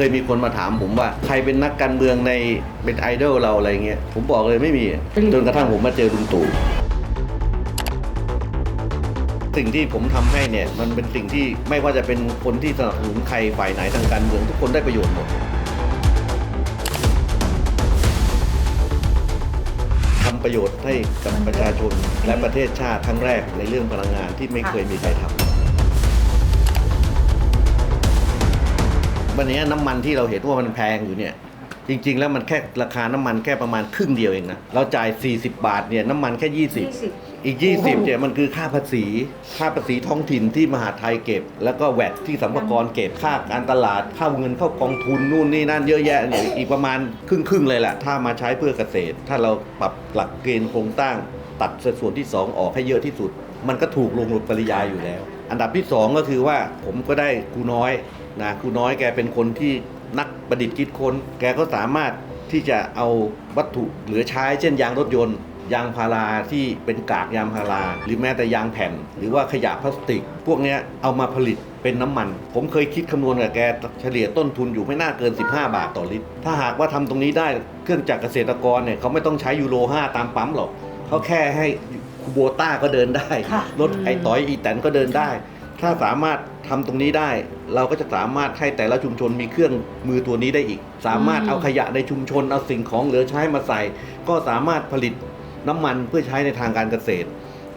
เคยมีคนมาถามผมว่าใครเป็นนักการเมืองในเป็นไอดอลเราอะไรเงี้ยผมบอกเลยไม่มีจนกระทั่งผมมาเจอลุงตู่สิ่งที่ผมทำให้เนี่ยมันเป็นสิ่งที่ไม่ว่าจะเป็นคนที่สนับสนุนใครฝ่ายไหนทางการเมืองทุกคนได้ประโยชน์หมดทำประโยชน์ให้กับประชาชนและประเทศชาติครั้งแรกในเรื่องพลังงานที่ไม่เคยมีใครทำ วันนี้น้ำมันที่เราเห็นว่ามันแพงอยู่เนี่ย จริง ๆ แล้วมันแค่ราคาน้ำมันแค่ประมาณครึ่งเดียวเองนะเราจ่าย 40 บาทเนี่ยน้ำมันแค่ 20 20อีก 20เนี่ยมันคือค่าภาษี ค่าภาษีท้องถิ่นที่มหาดไทยเก็บ แล้วก็แวดที่สัมภากระเก็บค่าการตลาดค่าเงินเข้ากองทุนนู่นนี่นั่นเยอะแยะเนี่ยอีกประมาณครึ่งครึ่งๆเลยแหละถ้ามาใช้เพื่อเกษตร ถ้าเราปรับหลักเกณฑ์โครงสร้างตัดสัดส่วนที่ 2 ออกให้เยอะที่สุด มันก็ถูกลงโดยปริยายอยู่แล้ว อันดับที่ 2 ก็คือว่าผมก็ได้ครูน้อยนะครูน้อยแกเป็นคนที่นักประดิษฐ์คิดค้น แกก็สามารถที่จะเอาวัตถุเหลือใช้เช่นยางรถยนต์ ยางพาราที่เป็นกากยางพารา หรือแม้แต่ยางแผ่น หรือว่าขยะพลาสติก พวกนี้เอามาผลิตเป็นน้ำมัน ผมเคยคิดคำนวณกับแกเฉลี่ยต้นทุนอยู่ไม่น่าเกิน 15 บาทต่อลิตร ถ้าหากว่าทำตรงนี้ได้เครื่องจักรเกษตรกรเนี่ยเขาไม่ต้องใช้ยูโร 5 ตามปั๊มหรอกเขาแค่ให้ คูโบต้าก็เดินได้ ค่ะรถไอต่อยอีแตนก็เดินได้ ถ้าสามารถทำตรงนี้ได้ เราก็จะสามารถให้แต่ละชุมชนมีเครื่องมือตัวนี้ได้อีก สามารถเอาขยะในชุมชนเอาสิ่งของเหลือใช้มาใส่ ก็สามารถผลิตน้ำมันเพื่อใช้ในทางการเกษตร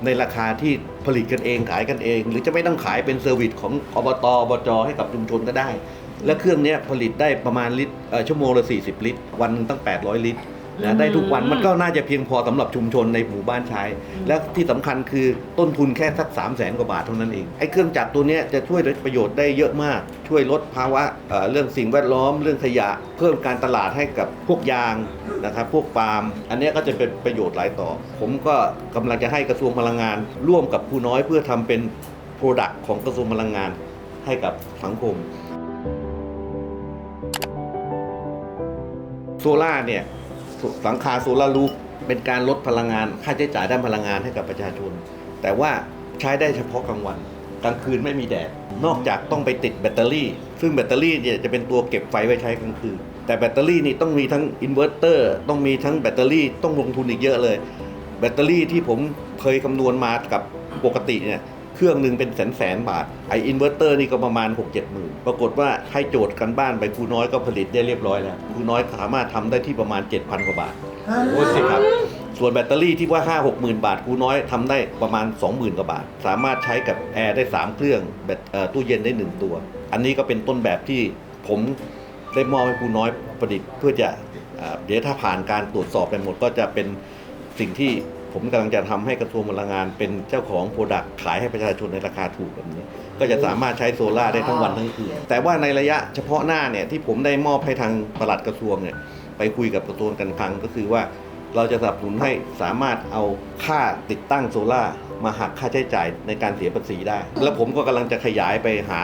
ในราคาที่ผลิตกันเองขายกันเอง หรือจะไม่ต้องขายเป็นเซอร์วิสของอบตอบจให้กับชุมชนก็ได้ และเครื่องเนี้ยผลิตได้ประมาณลิตรเอ่อชั่วโมงละ40 ลิตร วันหนึงตั้ง 800 ลิตร นะได้ทุกวันมันก็น่าจะเพียงพอสำหรับชุมชนในหมู่บ้านใช้ และที่สำคัญคือต้นทุนแค่สัก3 0 0แสนกว่าบาทเท่านั้นเองไอ้เครื่องจักรตัวเนี้ยจะช่วยประโยชน์ได้เยอะมาก ช่วยลดภาวะเอ่อเรื่องสิ่งแวดล้อม เรื่องขยะ เพิ่มการตลาดให้กับพวกยางนะครับพวกปาล์มอันเนี้ยก็จะเป็นประโยชน์หลายต่อ ผมก็กำลังจะให้กระทรวงพลังงาน ร่วมกับครูน้อยเพื่อทำเป็นโปรดักต์ของกระทรวงพลังงานให้กับสังคมโซล่าร์เนี่ย หลังคาโซลารูฟเป็นการลดพลังงาน ค่าใช้จ่ายด้านพลังงานให้กับประชาชน แต่ว่าใช้ได้เฉพาะกลางวัน กลางคืนไม่มีแดด นอกจากต้องไปติดแบตเตอรี่ ซึ่งแบตเตอรี่เนี่ยจะเป็นตัวเก็บไฟไว้ใช้กลางคืน แต่แบตเตอรี่นี่ต้องมีทั้งอินเวอร์เตอร์ต้องมีทั้งแบตเตอรี่ต้องลงทุนอีกเยอะเลย แบตเตอรี่ที่ผมเคยคำนวณมากับปกติเนี่ย เครื่องหนึ่งเป็นแสนแสนๆบาทไออินเวอร์เตอร์นี่ก็ประมาณ 6 7หมื่นปรากฏว่าให้โจทย์กันบ้านไปครูน้อยก็ผลิตได้เรียบร้อยแล้วครูน้อยสามารถทำได้ที่ประมาณ 7,000 กว่าบาทโอ้สิครับส่วนแบตเตอรี่ที่ว่า 5 6หมื่นบาทครูน้อยทำได้ประมาณ 20,000 กว่าบาท สามารถใช้กับแอร์ได้ 3 เครื่องแบตเอ่อตู้เย็นได้ 1 ตัว อันนี้ก็เป็นต้นแบบที่ผมได้มอบให้ครูน้อยประดิษฐ์เพื่อจะเอ่อเดี๋ยวถ้าผ่านการตรวจสอบไปหมดก็จะเป็นสิ่งที่ ผมกำลังจะทำให้กระทรวงพลังงานเป็นเจ้าของโปรดักต์ขายให้ประชาชนในราคาถูกแบบนี้ ก็จะสามารถใช้โซลาได้ทั้งวันทั้งคืน แต่ว่าในระยะเฉพาะหน้าเนี่ยที่ผมได้มอบให้ทางปลัดกระทรวงเนี่ยไปคุยกับกระทรวงการคลังก็คือว่าเราจะสนับสนุนให้สามารถเอาค่าติดตั้งโซลามาหักค่าใช้จ่ายในการเสียภาษีได้ แล้วผมก็กำลังจะขยายไปหา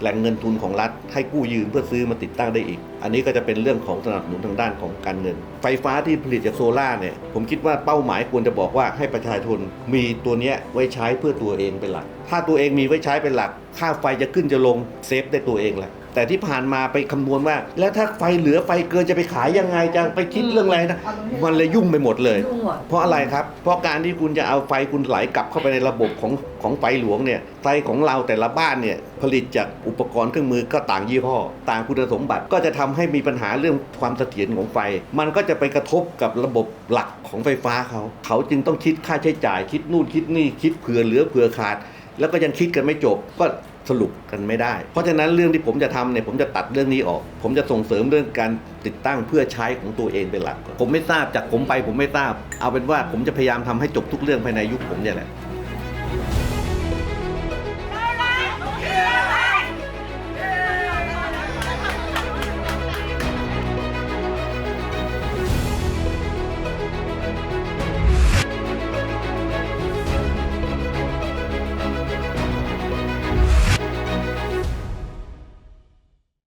แหล่งเงินทุนของรัฐให้กู้ยืมเพื่อซื้อมาติดตั้งได้อีก อันนี้ก็จะเป็นเรื่องของสนับสนุนทางด้านของการเงิน ไฟฟ้าที่ผลิตจากโซล่าเนี่ยผมคิดว่าเป้าหมายควรจะบอกว่าให้ประชาชนมีตัวเนี้ยไว้ใช้เพื่อตัวเองเป็นหลัก ถ้าตัวเองมีไว้ใช้เป็นหลัก ค่าไฟจะขึ้นจะลงเซฟได้ตัวเองแหละ แต่ที่ผ่านมาไปคำนวณว่า แล้วถ้าไฟเหลือไฟเกินจะไปขายยังไงจะไปคิดเรื่องอะไรนะมันเลยยุ่งไปหมดเลย ยุ่งอะเพราะอะไรครับ เพราะการที่คุณจะเอาไฟคุณไหลกลับเข้าไปในระบบของของไฟหลวงเนี่ยไฟของเราแต่ละบ้านเนี่ยผลิตจากอุปกรณ์เครื่องมือก็ต่างยี่ห้อ ต่างคุณสมบัติก็จะทำให้มีปัญหาเรื่องความเสถียรของไฟ มันก็จะไปกระทบกับระบบหลักของไฟฟ้าเขา เขาจึงต้องคิดค่าใช้จ่ายคิดนู่นคิดนี่คิดเผื่อเหลือเผื่อขาด แล้วก็ยังคิดกันไม่จบ ก็ สรุปกันไม่ได้ เพราะฉะนั้นเรื่องที่ผมจะทำเนี่ยผมจะตัดเรื่องนี้ออก ผมจะส่งเสริมเรื่องการติดตั้งเพื่อใช้ของตัวเองเป็นหลัก ผมไม่ทราบจากผมไปผมไม่ทราบ เอาเป็นว่าผมจะพยายามทำให้จบทุกเรื่องภายในยุคผมเนี่ยแหละ